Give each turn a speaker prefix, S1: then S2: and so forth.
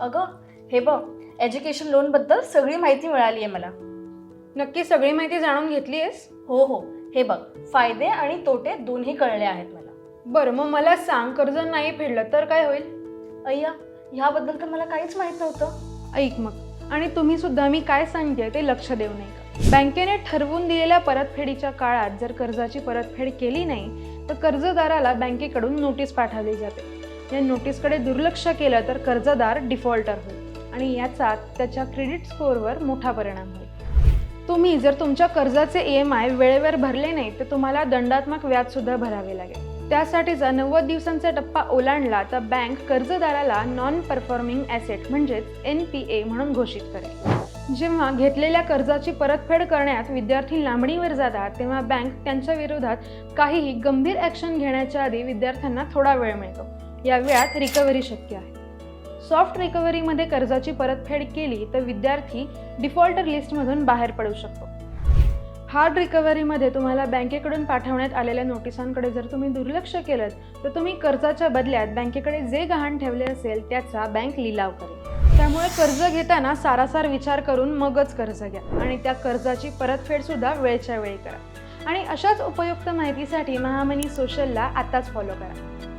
S1: अगं हे बघ एज्युकेशन लोनबद्दल सगळी माहिती मिळाली आहे मला.
S2: नक्की सगळी माहिती जाणून घेतली आहेस
S1: हो हो. हे बघ फायदे आणि तोटे दोन्ही कळले आहेत मला.
S2: बरं मग मला सांग कर्ज नाही फेडलं तर काय होईल?
S1: अय्या ह्याबद्दल तर मला काहीच माहीत नव्हतं.
S2: ऐक मग आणि तुम्ही सुद्धा मी काय सांगते ते लक्ष देऊ नये. बँकेने ठरवून दिलेल्या परतफेडीच्या काळात जर कर्जाची परतफेड केली नाही तर कर्जदाराला बँकेकडून नोटीस पाठवली जाते. या नोटीसकडे दुर्लक्ष केलं तर कर्जदार डिफॉल्टर होईल. आणि याचा त्याच्या क्रेडिट स्कोअरवर मोठा परिणाम होईल. तुम्ही जर तुमच्या कर्जाचे ई एम आय वेळेवर भरले नाही तर तुम्हाला दंडात्मक व्याजसुद्धा भरावे लागेल. त्यासाठीचा नव्वद दिवसांचा टप्पा ओलांडला तर बँक कर्जदाराला नॉन परफॉर्मिंग ॲसेट म्हणजेच एन पी ए म्हणून घोषित करेल. जेव्हा घेतलेल्या कर्जाची परतफेड करण्यात विद्यार्थी लांबणीवर जातात तेव्हा बँक त्यांच्या विरोधात काहीही गंभीर ॲक्शन घेण्याच्या आधी विद्यार्थ्यांना थोडा वेळ मिळतो. या वेळात रिकव्हरी शक्य आहे. सॉफ्ट रिकव्हरीमध्ये कर्जाची परतफेड केली तर विद्यार्थी डिफॉल्टर लिस्टमधून बाहेर पडू शकतो. हार्ड रिकव्हरीमध्ये तुम्हाला बँकेकडून पाठवण्यात आलेल्या नोटिसांकडे जर तुम्ही दुर्लक्ष केलं तर तुम्ही कर्जाच्या बदल्यात बँकेकडे जे गहाण ठेवले असेल त्याचा बँक लिलाव करेल. त्यामुळे कर्ज घेताना सारासार विचार करून मगच कर्ज घ्या आणि त्या कर्जाची परतफेडसुद्धा वेळच्या वेळी करा. आणि अशाच उपयुक्त माहितीसाठी महामनी सोशलला आत्ताच फॉलो करा.